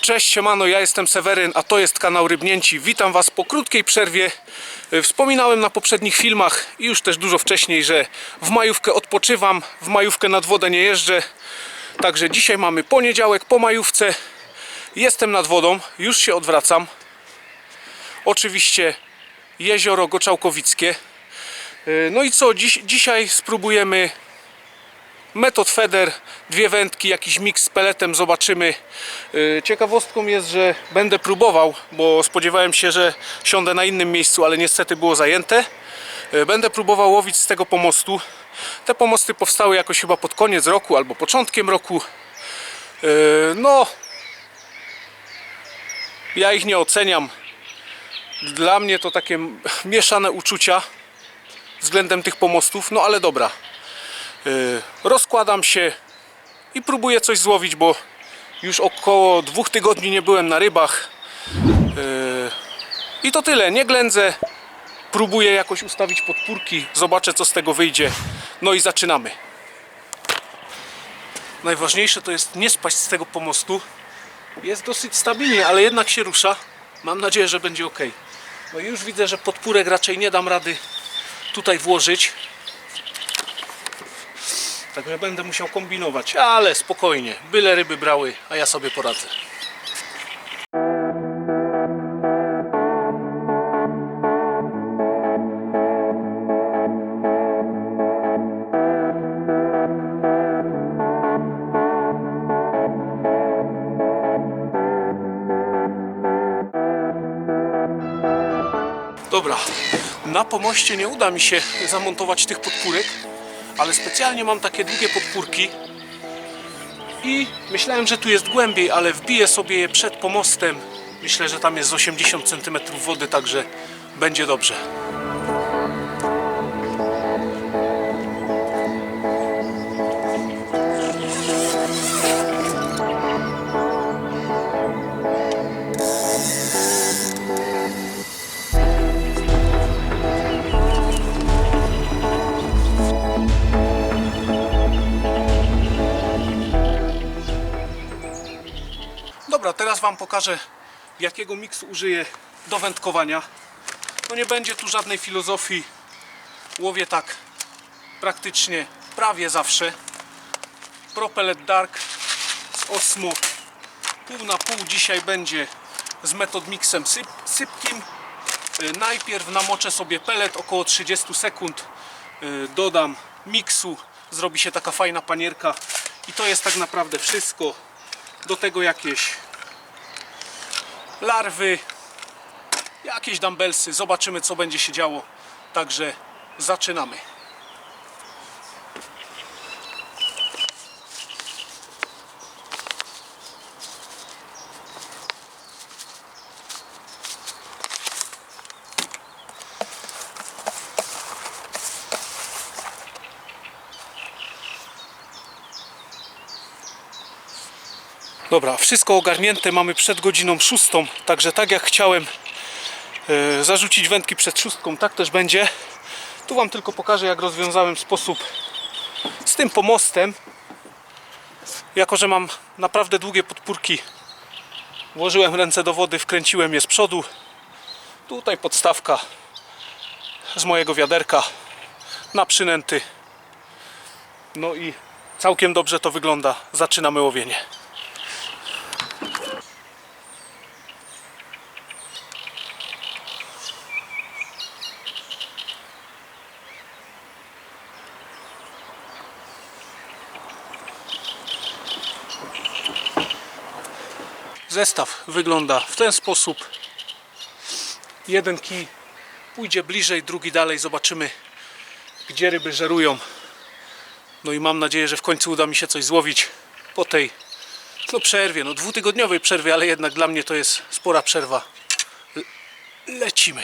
Cześć, siemano, ja jestem Seweryn, a to jest kanał Rybnięci. Witam Was po krótkiej przerwie. E, Wspominałem na poprzednich filmach i już też dużo wcześniej, że w majówkę odpoczywam, w majówkę nad wodę nie jeżdżę. Także dzisiaj mamy poniedziałek po majówce. Jestem nad wodą, już się odwracam. Oczywiście jezioro Goczałkowickie. E, No i co, dziś, dzisiaj spróbujemy metod feder, dwie wędki, jakiś miks z peletem, zobaczymy. Yy, Ciekawostką jest, że będę próbował, bo spodziewałem się, że siądę na innym miejscu, ale niestety było zajęte. Yy, Będę próbował łowić z tego pomostu. Te pomosty powstały jakoś chyba pod koniec roku albo początkiem roku. Yy, No, ja ich nie oceniam. Dla mnie to takie mieszane uczucia względem tych pomostów, no ale dobra. Yy, rozkładam się i próbuję coś złowić, bo już około dwóch tygodni nie byłem na rybach. Yy, I to tyle, nie ględzę. Próbuję jakoś ustawić podpórki, zobaczę co z tego wyjdzie. No i zaczynamy. Najważniejsze to jest nie spaść z tego pomostu. Jest dosyć stabilnie, ale jednak się rusza. Mam nadzieję, że będzie ok. No już widzę, że podpórek raczej nie dam rady tutaj włożyć. Także będę musiał kombinować, ale spokojnie, byle ryby brały, a ja sobie poradzę. Dobra, na pomoście nie uda mi się zamontować tych podpórek, ale specjalnie mam takie długie podpórki i myślałem, że tu jest głębiej, ale wbiję sobie je przed pomostem. Myślę, że tam jest z 80 cm wody, także będzie dobrze. Wam pokażę, jakiego miksu użyję do wędkowania. No nie będzie tu żadnej filozofii. Łowię tak praktycznie prawie zawsze. Propellet Dark z Osmo. Pół na pół dzisiaj będzie z metod mixem syp, sypkim. Y, Najpierw namoczę sobie pelet około 30 sekund. Y, Dodam miksu. Zrobi się taka fajna panierka. I to jest tak naprawdę wszystko do tego jakieś larwy, jakieś dumbbellsy. Zobaczymy, co będzie się działo. Także zaczynamy. Dobra, wszystko ogarnięte mamy przed godziną szóstą, także tak jak chciałem e, zarzucić wędki przed szóstką, tak też będzie. Tu Wam tylko pokażę jak rozwiązałem sposób z tym pomostem. Jako, że mam naprawdę długie podpórki, włożyłem ręce do wody, wkręciłem je z przodu. Tutaj podstawka z mojego wiaderka na przynęty. No i całkiem dobrze to wygląda. Zaczynamy łowienie. Zestaw wygląda w ten sposób. Jeden kij pójdzie bliżej, drugi dalej. Zobaczymy, gdzie ryby żerują. No i mam nadzieję, że w końcu uda mi się coś złowić po tej no przerwie, no dwutygodniowej przerwie, ale jednak dla mnie to jest spora przerwa. Le- lecimy.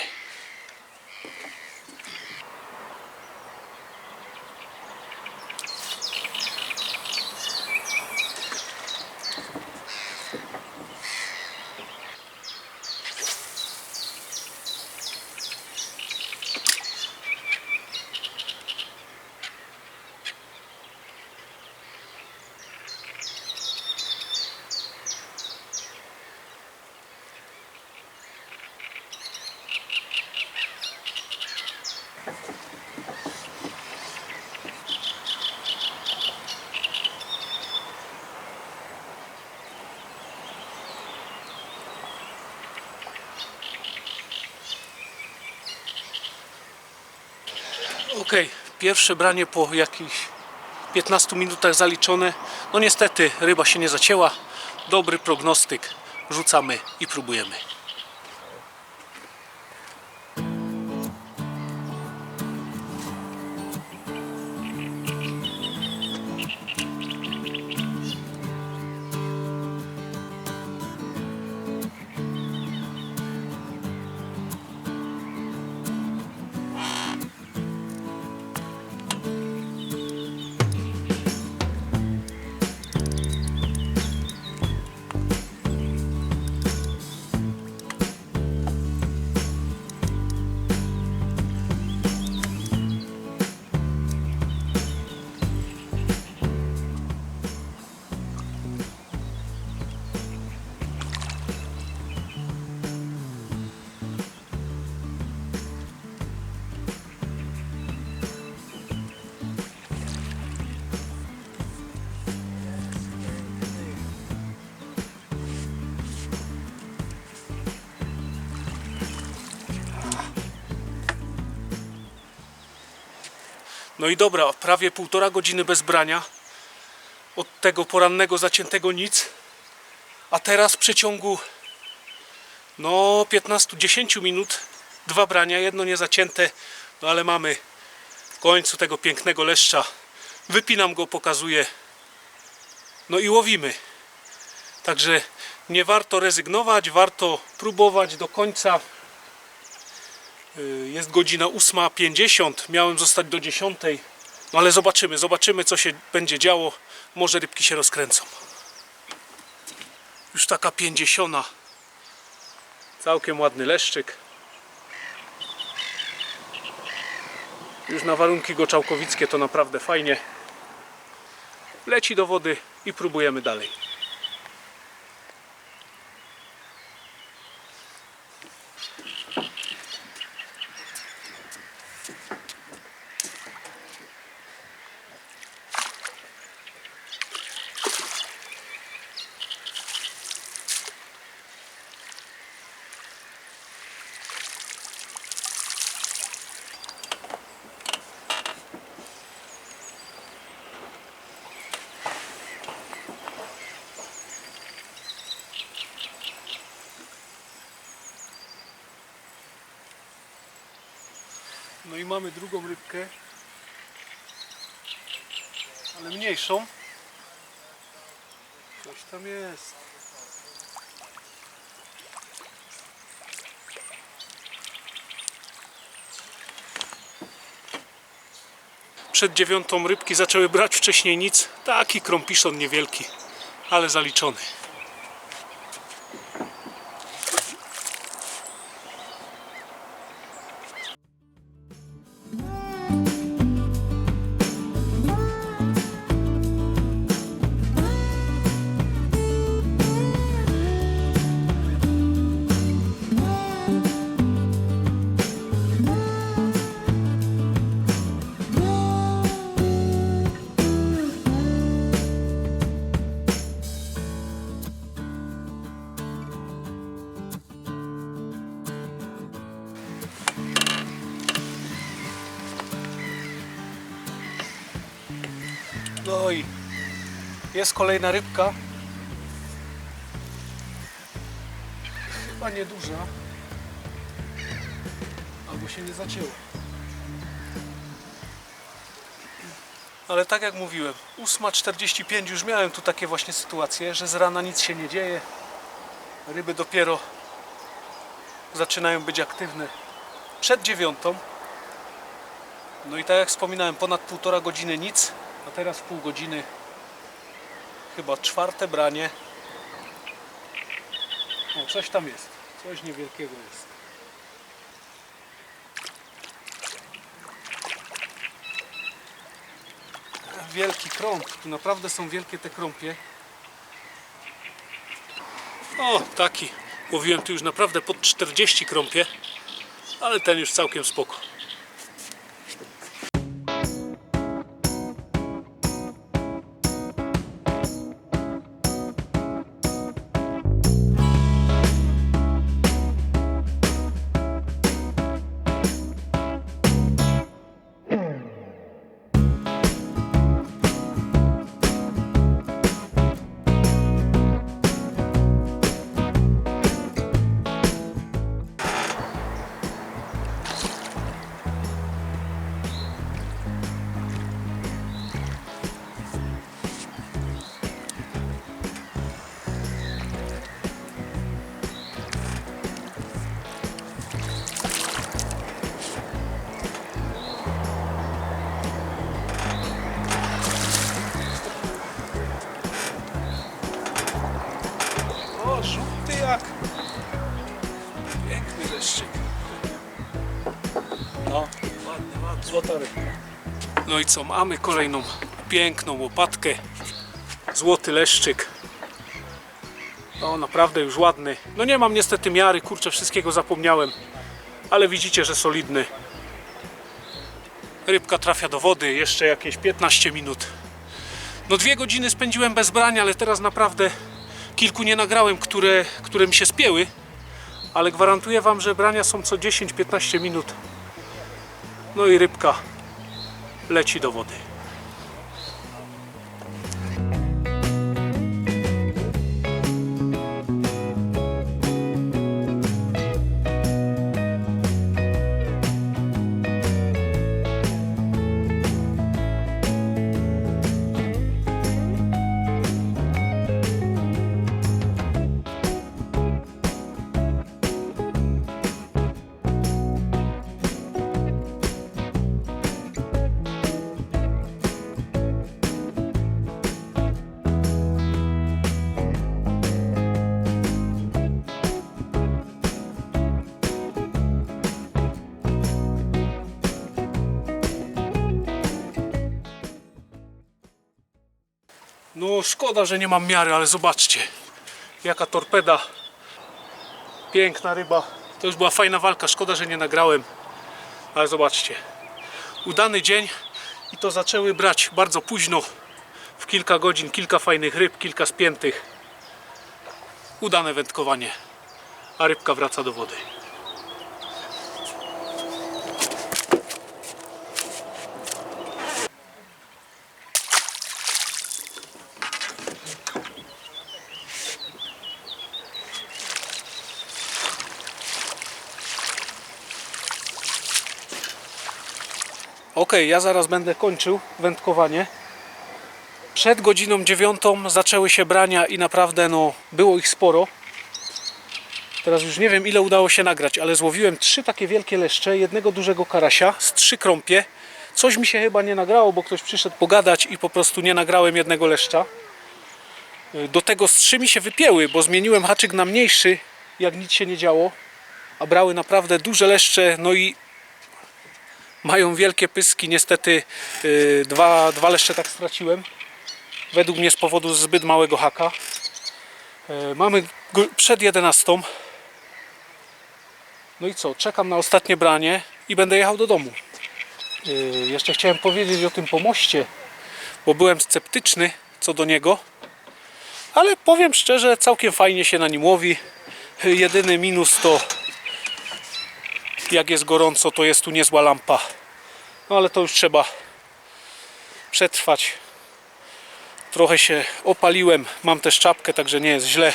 Ok, pierwsze branie po jakichś 15 minutach zaliczone. No niestety ryba się nie zacięła. Dobry prognostyk. Rzucamy i próbujemy. No i dobra, prawie półtora godziny bez brania. Od tego porannego zaciętego nic. A teraz w przeciągu no 15-10 minut dwa brania, jedno niezacięte, no ale mamy w końcu tego pięknego leszcza. Wypinam go, pokazuję. No i łowimy. Także nie warto rezygnować, warto próbować do końca. Y, Jest godzina 8.50, miałem zostać do 10. No ale zobaczymy, zobaczymy co się będzie działo. Może rybki się rozkręcą. Już taka 50. Całkiem ładny leszczyk. Już na warunki goczałkowickie to naprawdę fajnie. Leci do wody i próbujemy dalej. No i mamy drugą rybkę, ale mniejszą. Coś tam jest. Przed dziewiątą rybki zaczęły brać wcześniej nic. Taki krąpiszon niewielki, ale zaliczony. No i jest kolejna rybka. Chyba nieduża. Albo się nie zacięła. Ale tak jak mówiłem, 8.45 już miałem tu takie właśnie sytuacje, że z rana nic się nie dzieje. Ryby dopiero zaczynają być aktywne przed dziewiątą. No i tak jak wspominałem, ponad półtora godziny nic, a teraz pół godziny chyba czwarte branie. O, coś tam jest. Coś niewielkiego jest. Wielki krąg. Tu naprawdę są wielkie te krąpie. O, taki. Łowiłem tu już naprawdę pod 40 krąpie, ale ten już całkiem spoko. Tak. Piękny leszczyk. No, ładny, ładny. Złota rybka. No i co, mamy kolejną piękną łopatkę. Złoty leszczyk. O, naprawdę już ładny. No nie mam niestety miary, kurczę, wszystkiego zapomniałem. Ale widzicie, że solidny. Rybka trafia do wody, jeszcze jakieś 15 minut. No dwie godziny spędziłem bez brania, ale teraz naprawdę kilku nie nagrałem, które, które mi się spięły. Ale gwarantuję Wam, że brania są co 10-15 minut. No i rybka leci do wody. No szkoda, że nie mam miary, ale zobaczcie. Jaka torpeda. Piękna ryba. To już była fajna walka. Szkoda, że nie nagrałem. Ale zobaczcie. Udany dzień i to zaczęły brać bardzo późno. W kilka godzin, kilka fajnych ryb, kilka spiętych. Udane wędkowanie. A rybka wraca do wody. Ok, ja zaraz będę kończył wędkowanie. Przed godziną dziewiątą zaczęły się brania i naprawdę no, było ich sporo. Teraz już nie wiem ile udało się nagrać, ale złowiłem trzy takie wielkie leszcze, jednego dużego karasia z trzy krąpie. Coś mi się chyba nie nagrało, bo ktoś przyszedł pogadać i po prostu nie nagrałem jednego leszcza. Do tego z trzy mi się wypięły, bo zmieniłem haczyk na mniejszy, jak nic się nie działo. A brały naprawdę duże leszcze, no i mają wielkie pyski. Niestety yy, dwa, dwa leszcze tak straciłem. Według mnie z powodu zbyt małego haka. Yy, mamy przed 11. No i co? Czekam na ostatnie branie i będę jechał do domu. Yy, jeszcze chciałem powiedzieć o tym pomoście, bo byłem sceptyczny co do niego. Ale powiem szczerze, całkiem fajnie się na nim łowi. Yy, Jedyny minus to jak jest gorąco, to jest tu niezła lampa. No ale to już trzeba przetrwać. Trochę się opaliłem, mam też czapkę, także nie jest źle.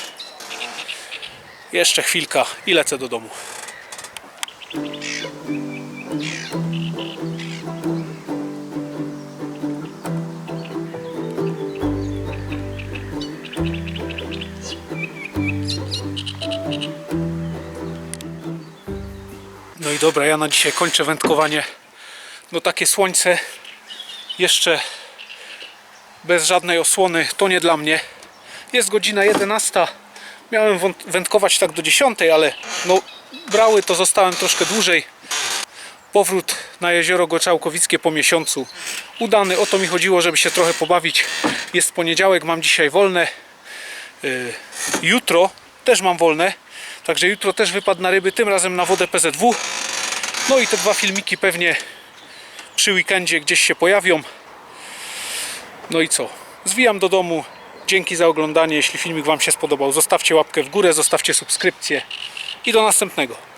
Jeszcze chwilka i lecę do domu. Dobra, ja na dzisiaj kończę wędkowanie. No takie słońce jeszcze bez żadnej osłony to nie dla mnie. Jest godzina 11. Miałem wędkować tak do 10, ale no brały to zostałem troszkę dłużej. Powrót na jezioro Goczałkowickie po miesiącu. Udany, o to mi chodziło, żeby się trochę pobawić. Jest poniedziałek, mam dzisiaj wolne. Yy, jutro też mam wolne. Także jutro też wypadł na ryby, tym razem na wodę PZW. No i te dwa filmiki pewnie przy weekendzie gdzieś się pojawią. No i co? Zwijam do domu. Dzięki za oglądanie. Jeśli filmik Wam się spodobał, zostawcie łapkę w górę, zostawcie subskrypcję i do następnego.